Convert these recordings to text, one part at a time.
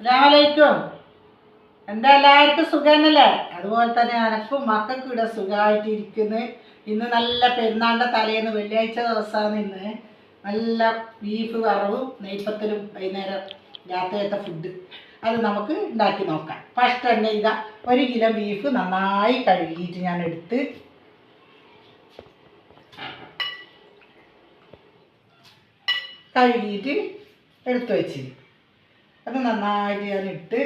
അസ്സലാമലൈക്കും എന്താ എല്ലാവർക്കും സുഖന്നല്ലേ അതുപോലെ തന്നെ അനക്കും മക്കൾക്കും ഇവിടെ സുഖമായിട്ട് ഇരിക്കുന്നു ഇന്ന് നല്ല പെരുന്നാളിന്റെ തലേന്ന് വെള്ളിയാഴ്ച ദിവസമാണ് ഇന്ന്. നല്ല ബീഫ് വറവും നെയ്പ്പത്തലും വൈകുന്നേരം രാത്രിയത്തെ ഫുഡ് അത് നമുക്ക് ഉണ്ടാക്കി നോക്കാം. ഫസ്റ്റ് തന്നെ ഇതാ ഒരു കിലോ ബീഫ് നന്നായി കഴുകിയിട്ട് ഞാൻ എടുത്ത് കഴുകിയിട്ട് എടുത്തു വെച്ച് അത് നന്നായിട്ട് ഞാൻ ഇട്ട്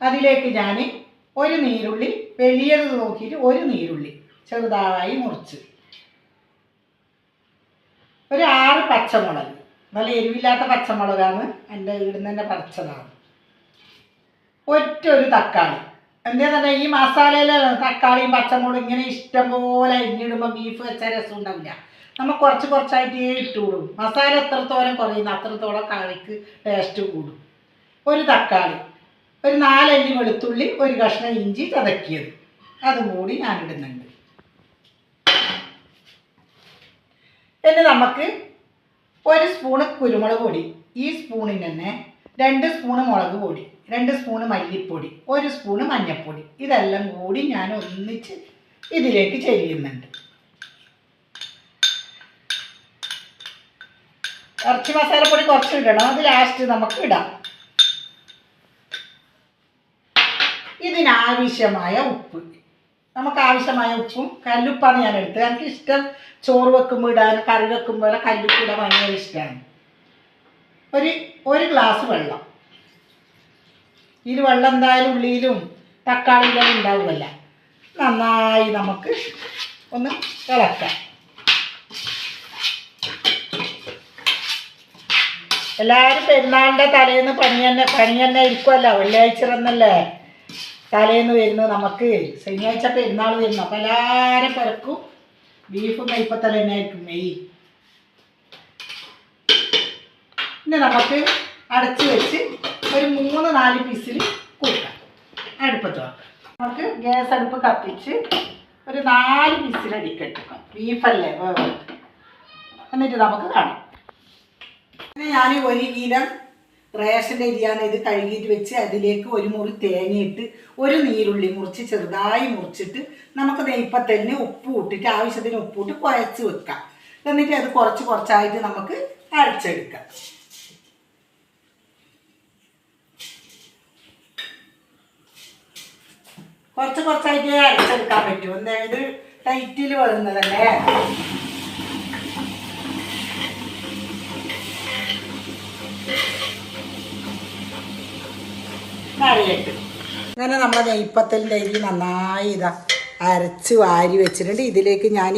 അതിലേക്ക് ഞാൻ ഒരു നീരുള്ളി വലിയത് നോക്കിയിട്ട് ഒരു നീരുള്ളി ചെറുതായി മുറിച്ച്. ഒരു ആറ് പച്ചമുളക്. നല്ല എരിവില്ലാത്ത പച്ചമുളകാണ് എന്റെ വീടിന് തന്നെ പറിച്ചതാണ്. ഒറ്റ ഒരു തക്കാളി. എന്താ പറഞ്ഞാൽ ഈ മസാലയിൽ തക്കാളിയും പച്ചമുളകും ഇങ്ങനെ ഇഷ്ടം പോലെ അരിഞ്ഞിടുമ്പോൾ ബീഫ് വെച്ച രസം ഉണ്ടാവില്ല നമ്മൾ കുറച്ച് കുറച്ചായിട്ട് ഇട്ട് കൂടും മസാല എത്രത്തോളം കുറയുന്നു അത്രത്തോളം കറിക്ക് ടേസ്റ്റ് കൂടും. ഒരു തക്കാളി ഒരു നാലഞ്ച് വെളുത്തുള്ളി ഒരു കഷ്ണം ഇഞ്ചി ചതക്കിയത്. അതും കൂടി ഞാൻ ഇടുന്നുണ്ട് ഇനി നമുക്ക് ഒരു സ്പൂണ് കുരുമുളക് പൊടി ഈ സ്പൂണിന് തന്നെ രണ്ട് സ്പൂണ് മുളക് പൊടി രണ്ട് സ്പൂണ് മല്ലിപ്പൊടി ഒരു സ്പൂണ് മഞ്ഞൾപ്പൊടി ഇതെല്ലാം കൂടി ഞാൻ ഒന്നിച്ച് ഇതിലേക്ക് ചെയ്യുന്നുണ്ട്. ഇറച്ചി മസാലപ്പൊടി കുറച്ച് ഇടണം അത് ലാസ്റ്റ് നമുക്ക് ഇടാം. ഇതിനാവശ്യമായ ഉപ്പ്. നമുക്ക് ആവശ്യമായ ഉപ്പും കല്ലുപ്പാണ് ഞാൻ എടുത്തത് എനിക്ക് ഇഷ്ടം ചോറ് വെക്കുമ്പോൾ ഇടാൻ കറി വെക്കുമ്പോൾ കല്ലുപ്പ് ഇടാൻ ഭയങ്കര ഇഷ്ടമാണ് ഒരു ഒരു ഗ്ലാസ് വെള്ളം. ഇതിൽ വെള്ളം എന്തായാലും ഉള്ളിയിലും തക്കാളിയിലും ഉണ്ടാവുമല്ല. നന്നായി നമുക്ക് ഒന്ന് ഇളക്കാം. എല്ലാവരും പെരുന്നാളിന്റെ തലേന്ന് പണി തന്നെ പണി തന്നെ ഇരിക്കുമല്ലോ വെള്ളിയാഴ്ച എന്നല്ലേ തലേന്ന് വരുന്നത് നമുക്ക്. ശനിയാഴ്ച പെരുന്നാൾ വരുന്നു. അപ്പം എല്ലാവരും പിറക്കും ബീഫും നെയ്പ്പത്തല തന്നെ ആയിരിക്കും മെയ്. ഇനി നമുക്ക് അടച്ച് വെച്ച് ഒരു മൂന്ന് നാല് പീസിൽ കൂട്ടാം. അടുപ്പത്ത് വെക്കാം. നമുക്ക് ഗ്യാസ് അടുപ്പ് കത്തിച്ച് ഒരു നാല് പീസിൽ അടിക്കെടുക്കാം ബീഫല്ലേ വേവ് എന്നിട്ട് നമുക്ക് കാണാം. ഞാൻ ഒരു കിലോ റേഷന്റെ അരിയാണ് ഇത് കഴുകിയിട്ട് വെച്ച് അതിലേക്ക് ഒരു മുറി തേങ്ങയിട്ട് ഒരു നീരുള്ളി മുറിച്ച് ചെറുതായി മുറിച്ചിട്ട് നമുക്ക് നെയ്പ്പത്തലിന് ഉപ്പ് ഇട്ടിട്ട് ആവശ്യത്തിന് ഉപ്പ് ഇട്ട് കുഴച്ച് വെക്കാം. എന്നിട്ട് അത് കുറച്ച് കുറച്ചായിട്ട് നമുക്ക് അരച്ചെടുക്കാം. കുറച്ച് കുറച്ചായിട്ട് അരച്ചെടുക്കാൻ പറ്റും. എന്തായത് ടൈറ്റിൽ വരുന്നതല്ലേ? അങ്ങനെ നമ്മുടെ നെയ്പ്പത്തലിന്റെ അരി നന്നായി ഇതാ അരച്ച് വാരി വെച്ചിട്ടുണ്ട്. ഇതിലേക്ക് ഞാൻ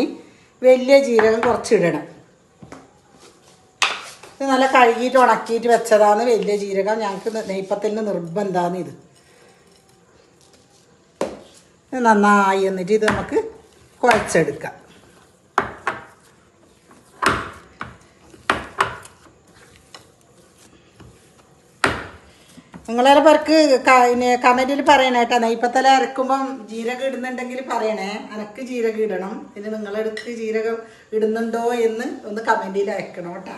വലിയ ജീരകം കുറച്ചിടണം. ഇത് നല്ല കഴുകിയിട്ട് ഉണക്കിയിട്ട് വെച്ചതാണ് വലിയ ജീരകം. ഞങ്ങൾക്ക് നെയ്പ്പത്തലിന് നിർബന്ധമാണ് ഇത് നന്നായി എന്നിട്ട് ഇത് നമുക്ക് കുഴച്ചെടുക്കാം. നിങ്ങളെ പേർക്ക് കമന്റിൽ പറയണേ കേട്ടോ. നെയ്പ്പത്തല അരക്കുമ്പം ജീരകം ഇടുന്നുണ്ടെങ്കിൽ പറയണേ. അനക്ക് ജീരകം ഇടണം. ഇത് നിങ്ങളെടുത്ത് ജീരകം ഇടുന്നുണ്ടോ എന്ന് ഒന്ന് കമന്റിൽ അയക്കണം കേട്ടോ.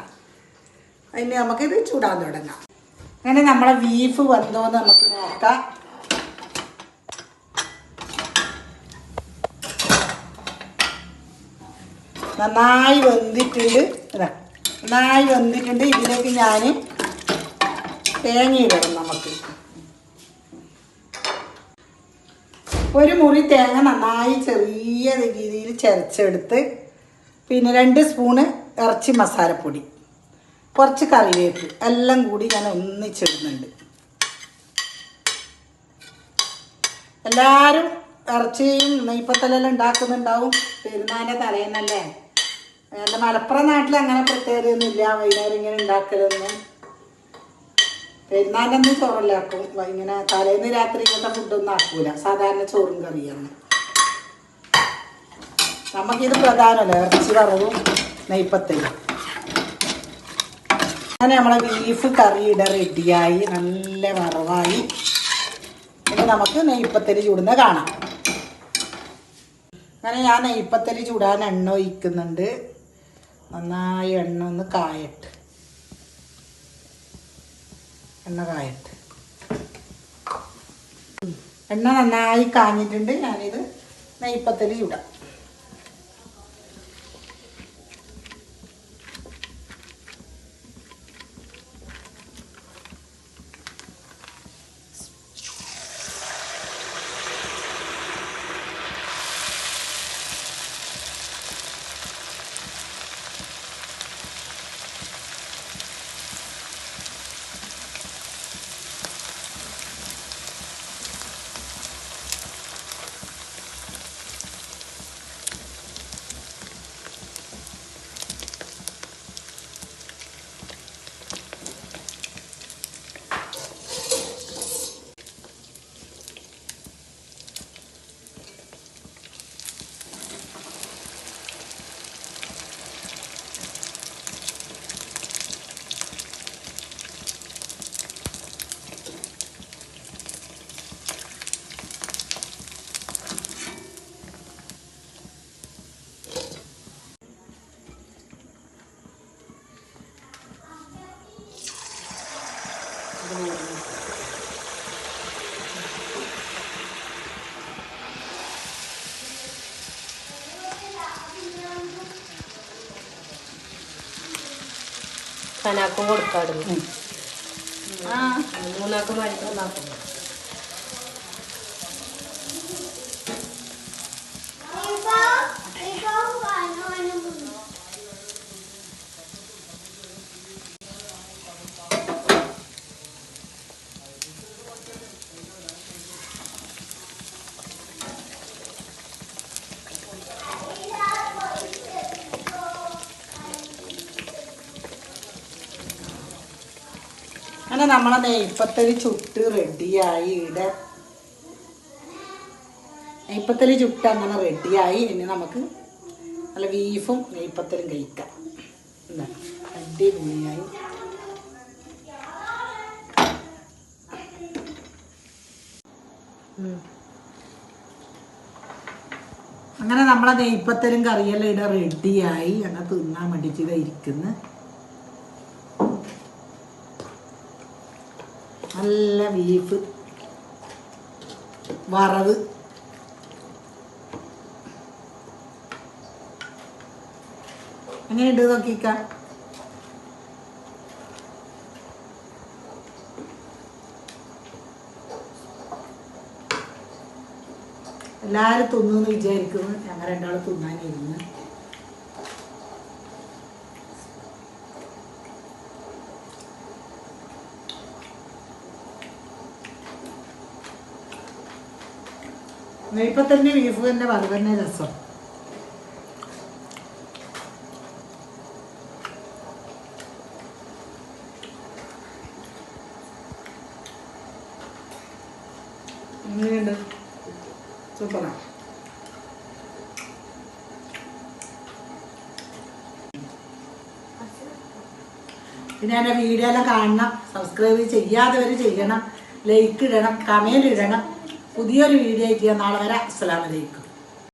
അതിന് നമുക്കിത് ചൂടാൻ തുടങ്ങാം. അങ്ങനെ നമ്മളെ ബീഫ് വന്നോ എന്ന് നമുക്ക് നോക്കാം. നന്നായി വെന്തിട്ടുണ്ട്. ഇതാ നന്നായി വെന്തിട്ടുണ്ട്. ഇതിലേക്ക് ഞാൻ തേങ്ങ ഇടണം നമുക്ക്. ഒരു മുറി തേങ്ങ നന്നായി ചെറിയ രീതിയിൽ ചരച്ചെടുത്ത് പിന്നെ രണ്ട് സ്പൂണ് ഇറച്ചി മസാലപ്പൊടി കുറച്ച് കറിവേപ്പ് എല്ലാം കൂടി ഞാൻ ഒന്നിച്ചിടുന്നുണ്ട്. എല്ലാവരും ഇറച്ചിയും നെയ്പ്പത്തലെല്ലാം ഉണ്ടാക്കുന്നുണ്ടാവും. പെരുന്നാന്റെ തലേന്നല്ലേ? എന്റെ മലപ്പുറം നാട്ടിൽ അങ്ങനെ പ്രത്യേകതയൊന്നുമില്ല. വൈകുന്നേരം ഇങ്ങനെ ഉണ്ടാക്കലൊന്നും. പെരുന്നാളിനൊന്നും ചോറല്ലാക്കും. ഇങ്ങനെ തലേന്ന് രാത്രി ഇങ്ങനത്തെ ഫുഡൊന്നും ആക്കൂല. സാധാരണ ചോറും കറിയാണ്. നമുക്കിത് പ്രധാനമല്ല ഇറച്ചി വറവും നെയ്പ്പത്തലും അങ്ങനെ നമ്മളെ ബീഫ് കറിയുടെ റെഡിയായി നല്ല വറവായി. ഇനി നമുക്ക് നെയ്പ്പത്തൽ ചൂടുന്ന കാണാം. അങ്ങനെ ഞാൻ നെയ്പ്പത്തൽ ചൂടാൻ എണ്ണ ഒഴിക്കുന്നുണ്ട്. നന്നായി എണ്ണ ഒന്ന് കായട്ട്. എണ്ണ കായട്ട് എണ്ണ നന്നായി കാഞ്ഞിട്ടുണ്ട്. ഞാനിത് നെയ്പ്പത്തിൽ ചൂടാം കനാക്കും കൊടുക്കാടുന്നു ആ മൂന്നാക്കും അങ്ങനെ നമ്മളെ നെയ്പ്പത്തലി ചുട്ട് റെഡിയായി ഇവിടെ നെയ്പ്പത്തലി ചുട്ട് അങ്ങനെ റെഡിയായി ഇനി നമുക്ക് നല്ല ബീഫും നെയ്പ്പത്തലും കഴിക്കാം. എന്താ അടിപൊളിയായി. അങ്ങനെ നമ്മളെ നെയ്പ്പത്തലും കറിയെല്ലാം ഇവിടെ റെഡിയായി അങ്ങനെ തിന്നാൻ വേണ്ടിയിട്ട് ഇതാ നല്ല ബീഫ്. വറവ്. എങ്ങനെയുണ്ട് നോക്കിക്ക? എല്ലാവരും തിന്നു എന്ന് വിചാരിക്കുന്നു. ഞങ്ങൾ രണ്ടാളും തിന്നാനിരുന്ന്. ഇപ്പൊ തന്നെ ബീഫ് തന്നെ തന്നെ രസം. എങ്ങനെയുണ്ട്? സൂപ്പറാ. പിന്നെ എന്റെ വീഡിയോ എല്ലാം കാണണം സബ്സ്ക്രൈബ് ചെയ്യാത്തവർ ചെയ്യണം ലൈക്ക് ഇടണം കമന്റ് ഇടണം. പുതിയൊരു വീഡിയോ ആയിട്ട് നാളെ വരാം. അസ്സലാമലൈക്കും